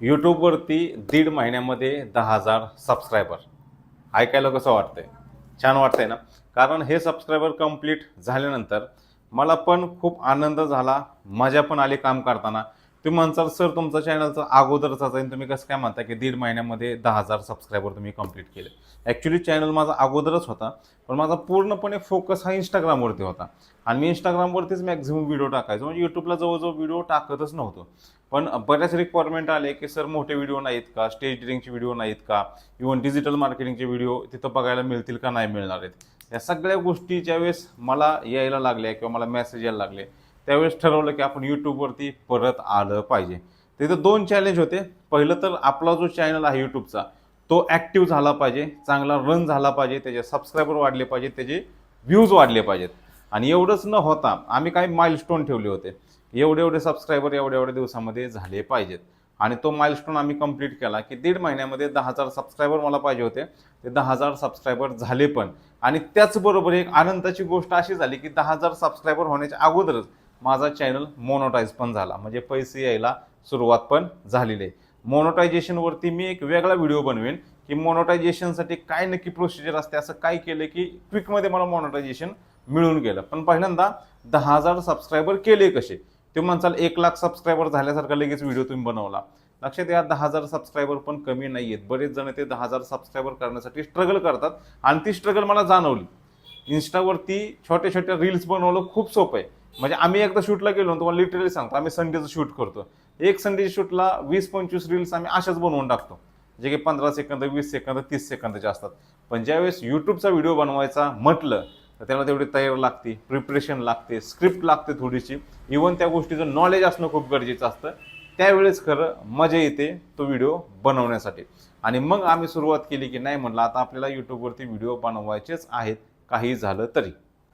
यूट्यूबवरती दीड महिन्यामध्ये दहा हजार सबस्क्रायबर ऐकायला कसं वाटतंय? छान वाटतंय ना? कारण हे सबस्क्रायबर कंप्लीट झाल्यानंतर मला पण खूप आनंद झाला. मजा पण आली काम करताना. तुम्ही म्हणसाल सर तुमचं चॅनलचं अगोदरच आहे तुम्ही कसं काय म्हणता की दीड महिन्यामध्ये दहा हजार सबस्क्रायबर तुम्ही कंप्लीट केले? ॲक्च्युली चॅनल माझा अगोदरच होता पण माझा पूर्णपणे फोकस हा इंस्टाग्रामवरती होता. आणि मी इंस्टाग्रामवरतीच मॅक्झिमम व्हिडिओ टाकायचो. म्हणजे यूट्यूबला जवळजवळ व्हिडिओ टाकतच नव्हतो. पण बऱ्याच रिक्वायरमेंट आले की सर मोठे व्हिडिओ नाहीत का? स्टेज डिरिंगचे व्हिडिओ नाहीत का? इव्हन डिजिटल मार्केटिंगचे व्हिडिओ तिथं बघायला मिळतील का? नाही मिळणार आहेत. या सगळ्या गोष्टी ज्यावेळेस मला यायला लागल्या किंवा मला मेसेज यायला लागले. त्यावेळेस ठरवलं की आपण यूट्यूबवरती परत आलं पाहिजे. तिथं दोन चॅलेंज होते. पहिलं तर आपला जो चॅनल आहे यूट्यूबचा तो ॲक्टिव्ह झाला पाहिजे चांगला रन झाला पाहिजे त्याचे सबस्क्रायबर वाढले पाहिजे त्याचे व्ह्यूज वाढले पाहिजेत. आणि एवढंच न होता आम्ही काही माइलस्टोन ठेवले होते. एवढे एवढे सबस्क्रायबर एवढ्या एवढ्या दिवसामध्ये झाले पाहिजेत. आणि तो माइलस्टोन आम्ही कंप्लीट केला की दीड महिन्यामध्ये दहा हजार सबस्क्रायबर मला पाहिजे होते. ते दहा हजार सबस्क्रायबर झाले पण. आणि त्याचबरोबर एक आनंदाची गोष्ट अशी झाली की दहा हजार सबस्क्रायबर होण्याच्या अगोदरच माझा चॅनल मोनोटाईज पण झाला. म्हणजे पैसे यायला सुरुवात पण झालेली आहे. मोनोटायझेशनवरती मी एक वेगळा व्हिडिओ बनवेन की मोनोटायझेशनसाठी काय नक्की प्रोसिजर असते असं काय केलं की क्विकमध्ये मला मोनोटायझेशन मिळून गेलं. पण पहिल्यांदा दहा हजार सबस्क्रायबर केले कसे? ते म्हणसाल एक लाख सबस्क्रायबर झाल्यासारखा लगेच व्हिडिओ तुम्ही बनवला. लक्षात या दहा हजार सबस्क्रायबर पण कमी नाही आहेत बरेच जण ते दहा हजार सबस्क्रायबर करण्यासाठी स्ट्रगल करतात आणि ती स्ट्रगल मला जाणवली. इन्स्टावरती छोट्या छोट्या रील्स बनवलं खूप सोपं आहे. म्हणजे आम्ही एकदा शूटला गेलो तुम्हाला लिटरली सांगतो आम्ही संडेचं शूट करतो एक संडेच्या शूटला वीस पंचवीस रील्स आम्ही अशाच बनवून टाकतो. जे की पंधरा सेकंद वीस सेकंद तीस सेकंदाचे असतात. पण ज्यावेळेस यूट्यूबचा व्हिडिओ बनवायचा म्हटलं तर त्याला तेवढी तयारी लागते प्रिपरेशन लागते स्क्रिप्ट लागते थोडीशी. इवन त्या गोष्टीचं नॉलेज असणं खूप गरजेचं असतं. त्यावेळेस खरं मजा येते तो व्हिडिओ बनवण्यासाठी. आणि मग आम्ही सुरुवात केली की नाही म्हटलं आता आपल्याला यूट्यूबवरती व्हिडिओ बनवायचेच आहेत काही झालं तरी.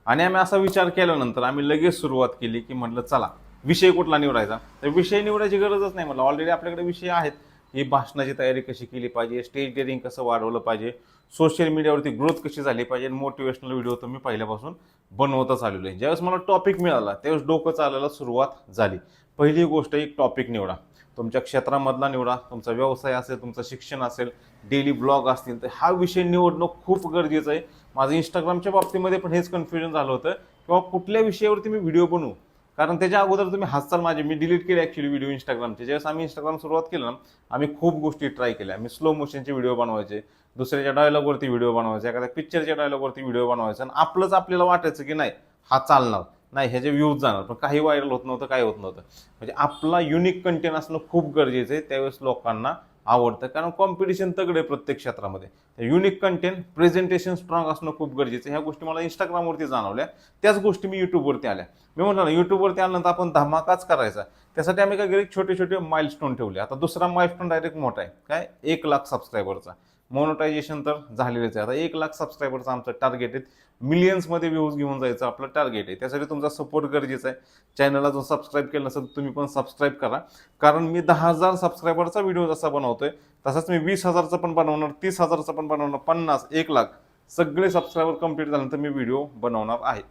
आणि आम्ही असा विचार केल्यानंतर आम्ही लगेच सुरुवात केली की म्हटलं चला विषय कुठला निवडायचा? तर विषय निवडायची गरजच नाही म्हटलं ऑलरेडी आपल्याकडे विषय आहेत. ही भाषणाची तयारी कशी केली पाहिजे? स्टेज डेअरिंग कसं वाढवलं पाहिजे? सोशल मीडियावरती ग्रोथ कशी झाली पाहिजे मोटिवेशनल व्हिडिओ तर मी पहिल्यापासून बनवतच आलेलो आहे. ज्यावेळेस मला टॉपिक मिळाला त्यावेळेस डोकं चालायला सुरुवात झाली. पहिली गोष्ट एक टॉपिक निवडा. तुमच्या क्षेत्रामधला निवडा तुमचा व्यवसाय असेल तुमचं शिक्षण असेल डेली ब्लॉग असतील तर हा विषय निवडणं खूप गरजेचं आहे. माझं इंस्टाग्रामच्या बाबतीमध्ये पण हेच कन्फ्युजन झालं होतं किंवा कुठल्या विषयावरती मी व्हिडिओ बनवू? कारण त्याच्या अगोदर तुम्ही हसाल माझे. मी डिलीट केले ॲक्च्युली व्हिडिओ इंस्टाग्रामचे ज्यावेळेस आम्ही इंस्टाग्राम सुरुवात केलं ना आम्ही खूप गोष्टी ट्राय केल्या. आम्ही स्लो मोशनचे व्हिडिओ बनवायचे दुसऱ्याच्या डायलॉगवरती व्हिडिओ बनवायचे एखाद्या पिक्चरच्या डायलॉगवरती व्हिडिओ बनवायचा आणि आपलंच आपल्याला वाटायचं की नाही हा चालणार. नाही ह्याचे व्ह्यूज जाणार. पण काही व्हायरल होत नव्हतं काय होत नव्हतं. म्हणजे आपला युनिक कंटेंट असणं खूप गरजेचं आहे. त्यावेळेस लोकांना आवडतं. कारण कॉम्पिटिशन तगडे प्रत्येक क्षेत्रामध्ये. युनिक कंटेंट प्रेझेंटेशन स्ट्रॉंग असणं खूप गरजेचं ह्या गोष्टी मला इंस्टाग्रामवरती जाणवल्या. त्याच गोष्टी मी यूट्यूबवरती आल्या. मी म्हटलं ना यूट्यूबवरती आल्यानंतर आपण धमाकाच करायचा. त्यासाठी आम्ही काय गेले छोटे छोटे माइलस्टोन ठेवले. आता दुसरा माइलस्टोन डायरेक्ट मोठा आहे. काय? एक लाख सबस्क्रायबरचा मोनोटायझेशन तर झालेलंच आहे. आता एक लाख सबस्क्रायबरचं आमचं टार्गेट आहे मिलियन्समध्ये व्ह्यूज घेऊन जायचं आपलं टार्गेट आहे. त्यासाठी तुमचा सपोर्ट गरजेचा आहे. चॅनलला जर सबस्क्राईब केलं नसेल तर तुम्ही पण सबस्क्राईब करा. कारण मी दहा हजार सबस्क्रायबरचा व्हिडिओ जसा बनवतोय तसाच मी वीस हजारचा पण बनवणार तीस हजारचा पण बनवणार पन्नास एक लाख सगळे सबस्क्रायबर कंप्लीट झाल्यानंतर मी व्हिडिओ बनवणार आहे.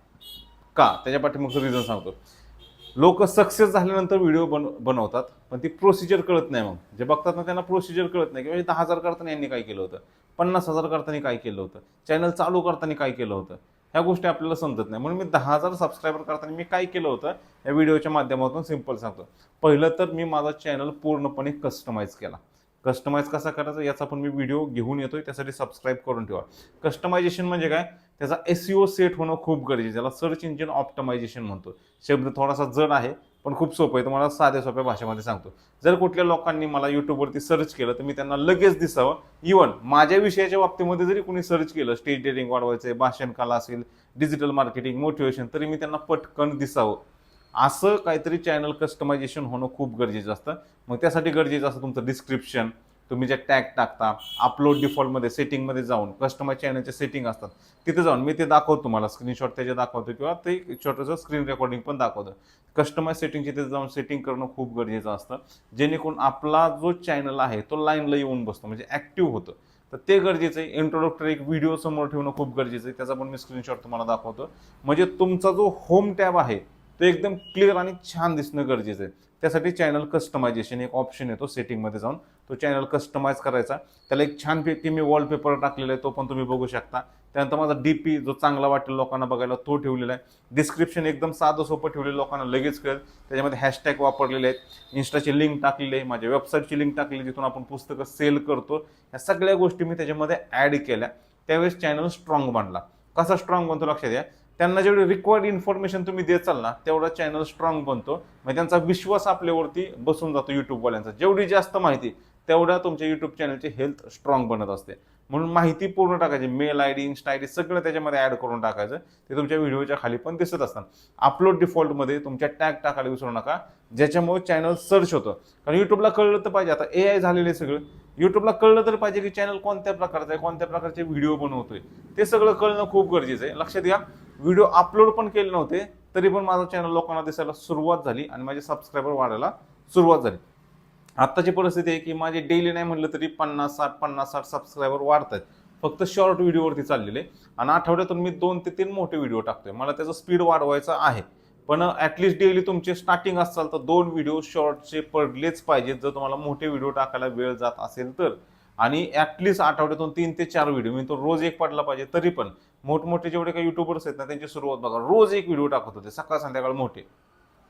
का? त्याच्या पाठीमागचं रिझन सांगतो. लोक सक्सेस झाल्यानंतर व्हिडिओ बन बनवतात पण ती प्रोसिजर कळत नाही मग. जे बघतात ना त्यांना प्रोसिजर कळत नाही. किंवा दहा हजार करताना यांनी काय केलं होतं? पन्नास हजार करताना काय केलं होतं? चॅनल चालू करताना काय केलं होतं? ह्या गोष्टी आपल्याला समजत नाही. म्हणून मी दहा हजार सबस्क्रायबर करताना मी काय केलं होतं? या व्हिडिओच्या माध्यमातून सिंपल सांगतो. पहिलं तर मी माझा चॅनल पूर्णपणे कस्टमाइज केला. कस्टमाइज कसा करायचा याचा पण मी व्हिडिओ घेऊन येतोय त्यासाठी सबस्क्राईब करून ठेवा. कस्टमायझेशन म्हणजे काय? त्याचा एस ओ सेट होणं खूप गरजेचं आहे. सर्च इंजिन ऑप्टमायझेशन म्हणतो. शब्द थोडासा जड आहे पण खूप सोपं आहे. तुम्हाला साध्या सोप्या भाषेमध्ये सांगतो. जर कुठल्या लोकांनी मला यूट्यूबवरती सर्च केलं तर मी त्यांना लगेच दिसावं. इवन माझ्या विषयाच्या बाबतीमध्ये जरी कोणी सर्च केलं स्टेज डेटिंग वाढवायचं आहे भाषण कला असेल डिजिटल मार्केटिंग मोटिवेशन तरी मी त्यांना पटकन दिसावं. असं काहीतरी चॅनल कस्टमायझेशन होणं खूप गरजेचं असतं. मग त्यासाठी गरजेचं असतं तुमचं डिस्क्रिप्शन तुम्ही जे टॅग टाकता अपलोड डिफॉल्टमध्ये सेटिंगमध्ये जाऊन कस्टमाइज चॅनलचे सेटिंग असतात तिथे जाऊन मी ते दाखवतो तुम्हाला. स्क्रीनशॉट त्याचे दाखवतो किंवा ते छोटंसं स्क्रीन रेकॉर्डिंग पण दाखवतं. कस्टमाइज सेटिंगचे तिथे जाऊन सेटिंग करणं खूप गरजेचं असतं. जेणेकरून आपला जो चॅनल आहे तो लाईनला येऊन बसतो म्हणजे ॲक्टिव्ह होतं. तर ते गरजेचं आहे. इंट्रोडक्टर एक व्हिडिओ समोर ठेवणं खूप गरजेचं आहे. त्याचा पण मी स्क्रीनशॉट तुम्हाला दाखवतो. म्हणजे तुमचा जो होम टॅब आहे तो एकदम क्लिअर आणि छान दिसणं गरजेचं आहे. त्यासाठी चॅनल कस्टमायझेशन एक ऑप्शन येतो सेटिंगमध्ये जाऊन. तो चॅनल कस्टमाइज करायचा. त्याला एक छानपैकी मी वॉलपेपर टाकलेला आहे तो पण तुम्ही बघू शकता. त्यानंतर माझा डी पी जो चांगला वाटेल लोकांना बघायला तो ठेवलेला आहे. डिस्क्रिप्शन एकदम साधं सोपं ठेवलेलं लोकांना लगेच कळेल. त्याच्यामध्ये हॅशटॅग वापरलेले आहेत. इन्स्टाची लिंक टाकलेली आहे. माझ्या वेबसाईटची लिंक टाकलेली आहे, जिथून आपण पुस्तकं सेल करतो. या सगळ्या गोष्टी मी त्याच्यामध्ये ॲड केल्या. त्यावेळेस चॅनल स्ट्रॉंग बनला. कसा स्ट्रॉंग बनतो लक्षात घ्या. त्यांना जेवढी रिक्वायर्ड इन्फॉर्मेशन तुम्ही देचाल ना तेवढा चॅनल स्ट्रॉंग बनतो. म्हणजे त्यांचा विश्वास आपल्यावरती बसून जातो युट्यूबवाल्यांचा जेवढी जास्त माहिती तेवढ्या तुमच्या युट्यूब चॅनलची हेल्थ स्ट्रॉंग बनत असते. म्हणून माहिती पूर्ण टाकायची. Mail I D insta I D सगळं त्याच्यामध्ये ॲड करून टाकायचं. ते तुमच्या व्हिडिओच्या खाली पण दिसत असतात. अपलोड डिफॉल्टमध्ये तुमच्या टॅग टाकायला विसरू नका ज्याच्यामुळे चॅनल सर्च होतं. कारण यूट्यूबला कळलं तर पाहिजे. आता ए आय झालेलं आहे सगळं. यूट्यूबला कळलं तर पाहिजे की चॅनल कोणत्या प्रकारचं आहे कोणत्या प्रकारचे व्हिडिओ बनवतोय. ते सगळं कळणं खूप गरजेचं आहे. लक्षात घ्या व्हिडिओ अपलोड पण केले नव्हते तरी पण माझा चॅनल लोकांना दिसायला सुरुवात झाली आणि माझे सबस्क्रायबर वाढायला सुरुवात झाली. आत्ताची परिस्थिती आहे की माझे डेली नाही म्हटलं तरी पन्नास साठ पन्नास साठ सबस्क्रायबर वाढत आहेत फक्त शॉर्ट व्हिडिओवरती चाललेले आणि आठवड्यातून मी दोन ते तीन मोठे व्हिडिओ टाकतोय. मला त्याचं स्पीड वाढवायचं आहे. पण ॲटलिस्ट डेली तुमचे स्टार्टिंग असाल तर दोन व्हिडिओ शॉर्टचे पडलेच पाहिजेत. जर तुम्हाला मोठे व्हिडिओ टाकायला वेळ जात असेल तर. आणि ॲटलिस्ट आठवड्यातून तीन ते चार व्हिडिओ मी तो रोज एक पडला पाहिजे. तरी पण मोठमोठे जेवढे काही युट्यूबर्स आहेत ना त्यांची सुरुवात बघा. रोज एक व्हिडिओ टाकत होते. सकाळ संध्याकाळ मोठे.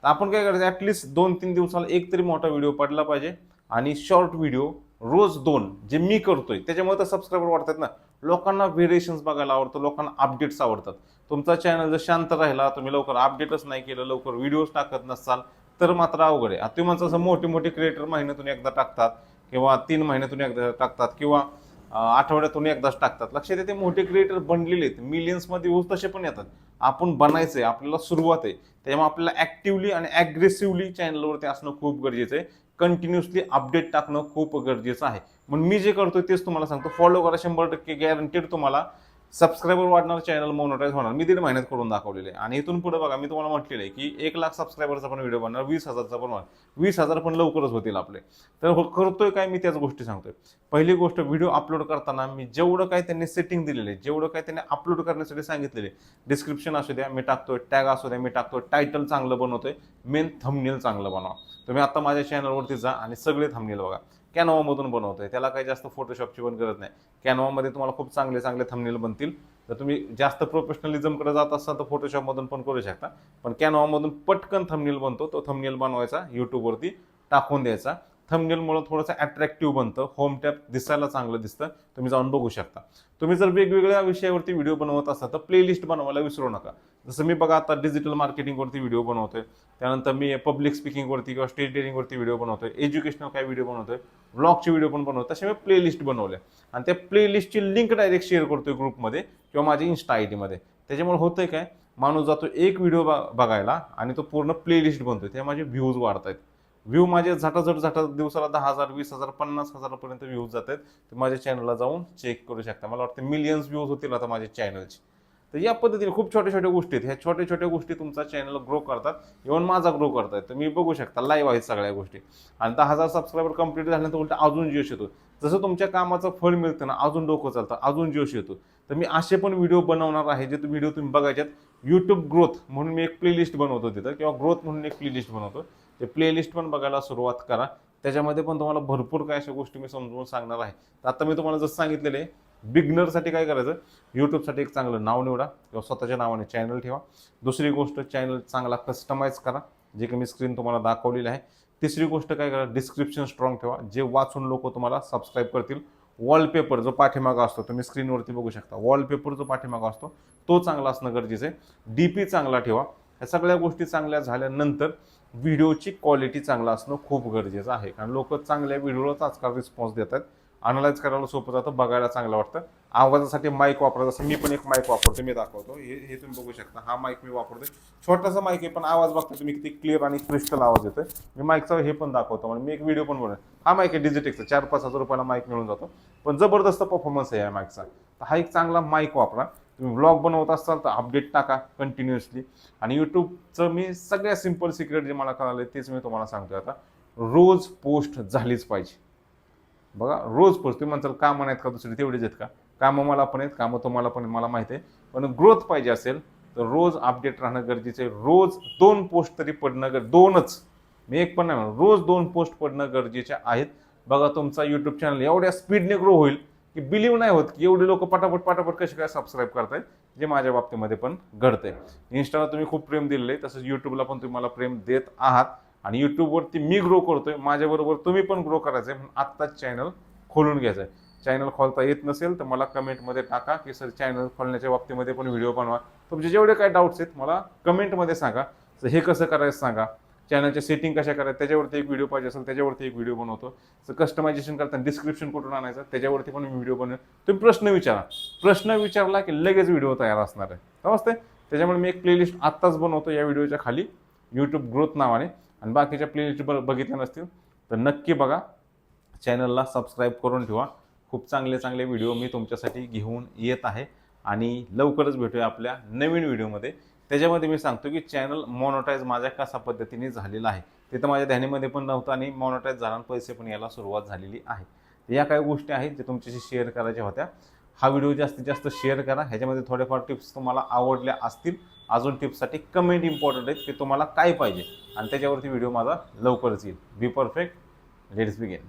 तर आपण काय करायचं ॲटलिस्ट दोन तीन दिवसाला एक तरी मोठा व्हिडिओ पडला पाहिजे. आणि शॉर्ट व्हिडिओ रोज दोन जे मी करतोय त्याच्यामुळे तर सबस्क्रायबर वाढतात ना. लोकांना व्हेरिएशन्स बघायला आवडतं लोकांना अपडेट्स आवडतात. तुमचा चॅनल जर शांत राहिला तुम्ही लवकर अपडेटच नाही केलं लवकर व्हिडिओज टाकत नसाल तर मात्र अवघड आहे. आता माणसं असं मोठे मोठे क्रिएटर महिन्यातून एकदा टाकतात किंवा तीन महिन्यातून एकदा टाकतात किंवा आठवड्यातून एकदाच टाकतात. लक्षात येते मोठे क्रिएटर बनलेले आहेत. मिलियन्समध्ये व्ह्यूज तसे पण येतात. आपण बनायचं आहे आपल्याला सुरुवात आहे. त्याच्यामुळे आपल्याला ॲक्टिवली आणि ॲग्रेसिव्हली चॅनलवरती असणं खूप गरजेचं आहे. कंटिन्युअसली अपडेट टाकणं खूप गरजेचं आहे. म्हणून मी जे करतो तेच तुम्हाला सांगतो. फॉलो करा शंभर टक्के गॅरंटेड तुम्हाला सबस्क्रायबर वाढणार चॅनल मोनोटाईज होणार. मी दीड महिन्यात करून दाखवलेले. आहे आणि इथून पुढे बघा मी तुम्हाला म्हटलेलं आहे की एक लाख सबस्क्रायबरचा पण व्हिडिओ बनणार वीस हजारचा पण बनणार वीस हजार पण लवकरच होतील आपले. तर हो- करतोय काय मी त्याच गोष्टी सांगतोय. पहिली गोष्ट व्हिडिओ अपलोड करताना मी जेवढं काय त्यांनी सेटिंग दिलेले जेवढं काय त्यांनी अपलोड करण्यासाठी सांगितलेले डिस्क्रिप्शन असू द्या मी टाकतोय टॅग असू द्या मी टाकतोय टायटल चांगलं बनवतोय मेन थंबनेल चांगलं बनवा. तुम्ही आता माझ्या चॅनलवरती जा आणि सगळे थंबनेल बघा. कॅनोवामधून बनवतोय. त्याला काही जास्त फोटोशॉपची पण गरज नाही. कॅनोवामध्ये तुम्हाला खूप चांगले चांगले थंबनेल बनतील. तर तुम्ही जास्त प्रोफेशनलिझमकडे जात असाल तर फोटोशॉपमधून पण करू शकता. पण कॅनोवामधून पटकन थंबनेल बनतो. तो थंबनेल बनवायचा यूट्यूबवरती टाकून द्यायचा. थंबनेलमुळे थोडंसं अट्रॅक्टिव्ह बनतं. होम टॅप दिसायला चांगलं दिसतं. तुम्ही जाऊन बघू शकता. तुम्ही जर वेगवेगळ्या विषयावरती व्हिडिओ बनवत असाल तर प्लेलिस्ट बनवायला विसरू नका. जसं मी बघा आता डिजिटल मार्केटिंगवरती व्हिडिओ बनवतोय. त्यानंतर मी पब्लिक स्पीकिंगवरती किंवा स्टेज डेअरिंगवरती व्हिडिओ बनवतोय. एज्युकेशनल काय व्हिडिओ बनवतोय? ब्लॉगचे व्हिडिओ पण बनवतो तसे मी प्लेलिस्ट बनवले. आणि त्या प्लेलिस्टची लिंक डायरेक्ट शेअर करतोय ग्रुपमध्ये किंवा माझ्या इन्स्टा आय डीमध्ये त्याच्यामुळे होतंय काय? माणूस जातो एक व्हिडिओ बघायला आणि तो पूर्ण प्लेलिस्ट बनतोय. त्या माझे व्ह्यूज वाढत आहेत व्ह्यू माझे झटाझट झटा दिवसाला दहा हजार वीस हजार पन्नास हजारापर्यंत व्ह्यूज जात आहेत ते माझ्या चॅनलला जाऊन चेक करू शकता. मला वाटतं मिलियन्स व्ह्यूज होतील आता माझ्या चॅनलचे तर या पद्धतीने खूप छोट्या छोट्या गोष्टी आहेत. ह्या छोट्या छोट्या गोष्टी तुमचा चॅनल ग्रो करतात. इव्हन माझा ग्रो करतायत तुम्ही बघू शकता लाईव्ह आहेत सगळ्या गोष्टी. आणि दहा हजार सबस्क्रायबर कंप्लीट झाल्यानंतर उलट अजून जोश येतो जसं तुमच्या कामाचं फळ मिळतं ना अजून डोकं चालतं. अजून जोश येतो तर मी असे पण व्हिडिओ बनवणार आहे जे व्हिडिओ तुम्ही बघायच्यात यूट्यूब ग्रोथ म्हणून मी एक प्लेलिस्ट बनवतो तिथं. किंवा ग्रोथ म्हणून एक प्लेलिस्ट बनवतो. ते प्लेलिस्ट पण बघायला सुरुवात करा. त्याच्यामध्ये पण तुम्हाला भरपूर काय अशा गोष्टी मी समजून सांगणार आहे. तर आता मी तुम्हाला जसं सांगितलेलं आहे बिगनरसाठी काय करायचं? यूट्यूबसाठी एक चांगलं नाव निवडा किंवा स्वतःच्या नावाने चॅनल ठेवा. दुसरी गोष्ट चॅनल चांगला कस्टमाइज करा. जे की मी स्क्रीन तुम्हाला दाखवलेली आहे. तिसरी गोष्ट काय करा? डिस्क्रिप्शन स्ट्रॉंग ठेवा. जे वाचून लोक तुम्हाला सबस्क्राईब करतील. वॉलपेपर जो पाठीमागा असतो तुम्ही स्क्रीनवरती बघू शकता. वॉलपेपर जो पाठीमागा असतो तो चांगला असणं गरजेचं आहे. डी पी चांगला ठेवा. ह्या सगळ्या गोष्टी चांगल्या झाल्यानंतर व्हिडिओची क्वालिटी चांगला असणं खूप गरजेचं आहे. कारण लोक चांगल्या व्हिडिओलाच आजकाल रिस्पॉन्स देतात. अनालाइज करायला सोपं जातं बघायला चांगलं वाटतं. आवाजासाठी माईक वापरत असं मी पण एक माईक वापरतो मी दाखवतो. हे हे तुम्ही बघू शकता. हा माईक मी वापरतोय. छोटासा माईक आहे पण आवाज बघता तुम्ही किती क्लिअर आणि क्रिस्टल आवाज येतो मी माईकचा हे पण दाखवतो म्हणजे मी एक व्हिडिओ पण बनवतो. हा माईक आहे डिजिटेकचा चार पाच हजार रुपयाला माईक मिळून जातो. पण जबरदस्त परफॉर्मन्स आहे या माईकचा तर हा एक चांगला माईक वापरा. तुम्ही व्लॉग बनवत असाल तर अपडेट टाका कंटिन्युअसली आणि यूट्यूबचं मी सगळ्यात सिंपल सिक्रेट जे मला कळालं तेच मी तुम्हाला सांगतोय आता. रोज पोस्ट झालीच पाहिजे. बघा रोज पोस्ट तुम्ही म्हणताल कामं नाहीत का दुसरी तेवढेच आहेत का? कामं मला पण आहेत कामं तुम्हाला पण मला माहिती आहे. पण ग्रोथ पाहिजे असेल तर रोज अपडेट राहणं गरजेचं आहे. रोज दोन पोस्ट तरी पडणं गर दोनच. मी एक पण नाही रोज दोन पोस्ट पडणं गरजेचे आहेत. बघा तुमचा यूट्यूब चॅनल एवढ्या स्पीडने ग्रो होईल की बिलीव्ह नाही होत की एवढे लोक पटापट पटापट कसे काय सबस्क्राईब करतायत जे माझ्या बाबतीमध्ये पण घडतंय. इंस्टाला तुम्ही खूप प्रेम दिलेलं आहे तसंच यूट्यूबला पण तुम्ही मला प्रेम देत आहात. आणि यूट्यूबवरती मी ग्रो करतोय माझ्याबरोबर तुम्ही पण ग्रो करायचं आहे म्हणून आत्ताच चॅनल खोलून घ्यायचं आहे चॅनल खोलता येत नसेल तर मला कमेंटमध्ये टाका की सर चॅनल खोलण्याच्या बाबतीमध्ये पण व्हिडिओ बनवा. तुमचे जेवढे काय डाऊट्स आहेत मला कमेंटमध्ये सांगा. तर हे कसं करायचं सांगा. चॅनलच्या सेटिंग कशा करायचं त्याच्यावरती एक व्हिडिओ पाहिजे असेल त्याच्यावरती एक व्हिडिओ बनवतो. तर कस्टमायझेशन करताना डिस्क्रिप्शन कुठून आणायचं त्याच्यावरती पण मी व्हिडिओ बनवेन. तुम्ही प्रश्न विचारा. प्रश्न विचारला की लगेच व्हिडिओ तयार असणार आहे. समजते त्याच्यामुळे मी एक प्लेलिस्ट आत्ताच बनवतो या व्हिडिओच्या खाली. यूट्यूब ग्रोथ नावाने. आणि बाकीच्या प्लेलिस्ट बघितल्या नसतील तर नक्की बघा. चॅनलला सबस्क्राईब करून ठेवा. खूप चांगले चांगले व्हिडिओ मी तुमच्यासाठी घेऊन येत आहे. आणि लवकरच भेटूया आपल्या नवीन व्हिडिओमध्ये त्याच्यामध्ये मी सांगतो की चॅनल मॉनोटाईज माझ्या कशा पद्धतीने झालेला आहे. ते तर माझ्या ध्यानीमध्ये पण नव्हतं आणि मॉनोटाईज झाला पैसे पण यायला सुरुवात झालेली आहे. या काही गोष्टी आहेत जे तुमच्याशी शेअर करायच्या होत्या. हा व्हिडिओ जास्तीत जास्त शेअर करा. ह्याच्यामध्ये थोडेफार टिप्स तुम्हाला आवडल्या असतील. अजून टिप्ससाठी कमेंट इम्पॉर्टंट आहेत की तुम्हाला काय पाहिजे? आणि त्याच्यावरती व्हिडिओ माझा लवकरच येईल. Be perfect let's began